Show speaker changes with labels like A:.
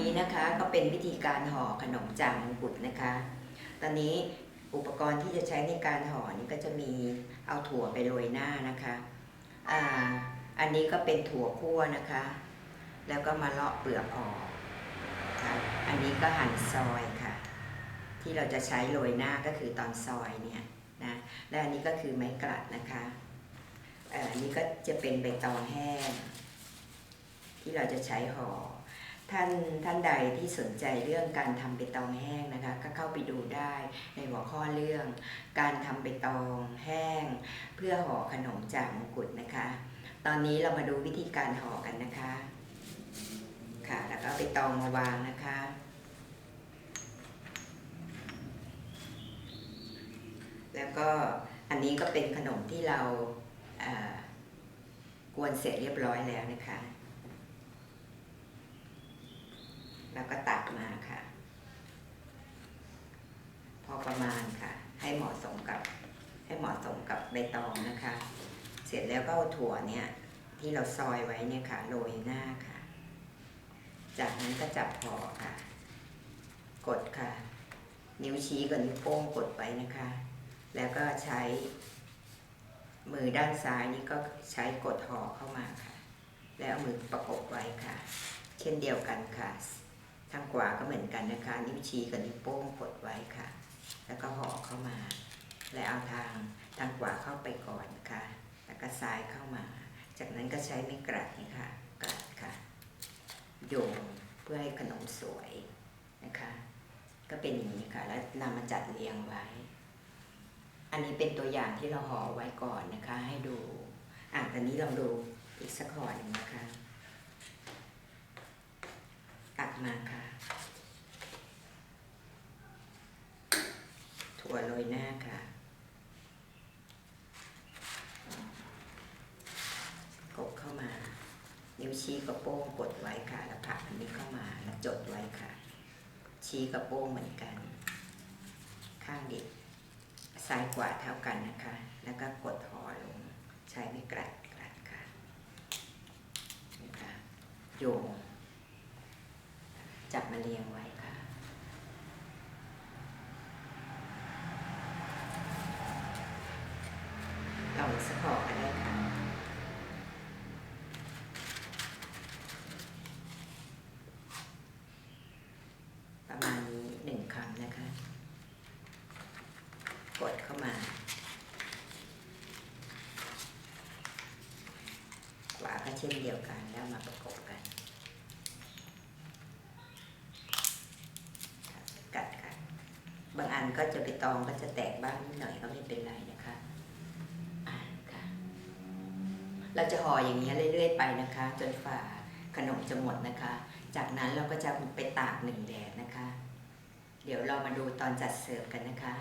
A: นี้นะคะก็เป็นวิธีการห่อขนมจางมงกุฎนะคะ ตอนนี้อุปกรณ์ที่จะใช้ในการห่อนี่ก็จะมีเอาถั่วไปโรยหน้านะคะอ่าอันนี้ก็เป็นถั่วคั่วนะคะ แล้วก็มาเลาะเปลือกออกค่ะอันนี้ก็หั่นซอยค่ะ ที่เราจะใช้โรยหน้าก็คือตอนซอยเนี่ยนะและอันนี้ก็คือไม้กลัดนะคะอ่ออันนี้ก็จะเป็นใบตองแห้ง ที่เราจะใช้ห่อ ท่านท่านใดที่สนใจเรื่องการทำใบตองแห้งนะคะ ก็เข้าไปดูได้ในหัวข้อเรื่อง การทำใบตองแห้ง เพื่อห่อขนมจากมงกุฎนะคะ ตอนนี้เรามาดูวิธีการห่อกันนะคะ ค่ะแล้วก็เอาใบตองมาวางนะคะ แล้วก็อันนี้ก็เป็นขนมที่เราอ่อกวนเสร็จเรียบร้อยแล้วนะคะ แล้วก็ตักมาค่ะ พอประมาณค่ะ ให้เหมาะสมกับ ให้เหมาะสมกับใบตองนะคะ เสร็จแล้วก็เอาถั่วเนี่ย ที่เราซอยไว้เนี่ยค่ะโรยหน้าค่ะ จากนั้นก็จับห่อค่ะ กดค่ะ นิ้วชี้กับนิ้วโป้งกดไว้นะคะ แล้วก็ใช้ มือด้านซ้ายนี่ก็ใช้กดห่อเข้ามาค่ะ แล้วมือประกบไว้ค่ะ เช่นเดียวกันค่ะ ทางขวาก็เหมือนกันนะคะ นิ้วชี้กับนิ้วโป้งกดไว้ค่ะ แล้วก็ห่อเข้ามา และเอาทางทางขวาเข้าไปก่อนค่ะ แล้วก็ซ้ายเข้ามา จากนั้นก็ใช้ไม้กลัดนี่ค่ะกลัดค่ะ โยงเพื่อให้ขนมสวยนะคะ ก็เป็นอย่างนี้ค่ะ แล้วนำมาจัดเรียงไว้ อันนี้เป็นตัวอย่างที่เราห่อไว้ก่อนนะคะ ให้ดูอะตอนนี้ลองดูอีกสักห่อหนึ่งนะคะ ตักมาค่ะถั่วโรยหน้าค่ะกบเข้ามา นิ้วชี้กับโป้งกดไว้ค่ะ แล้วผักอันนี้เข้ามาแล้วจดไว้ค่ะ ชี้กับโป้งเหมือนกัน ข้างเด็กซ้ายขวาเท่ากันนะคะ แล้วก็กดหอลง ใช้ไม่กลัดกลัดค่ะนี่ค่ะโยง จับมาเรียงไว้ค่ะลองสักห่อก็ได้ค่ะ ประมาณนี้หนึ่งคำนะคะ กดเข้ามาขวาก็เช่นเดียวกันแล้วมาประกบกัน กัดค่ะ บานก็จะไปตองก็จะแตกบ้างนิดหน่อยก็ไม่เป็นไรนะคะอ่าค่ะ เราจะห่ออย่างนี้ยเรื่อยๆไปนะคะ จนฝ่าขนมจะหมดนะคะ จากนั้นเราก็จะไปตากหนึ่งแดดนะคะ เดี๋ยวเรามาดูตอนจัดเสิร์ฟกันนะคะ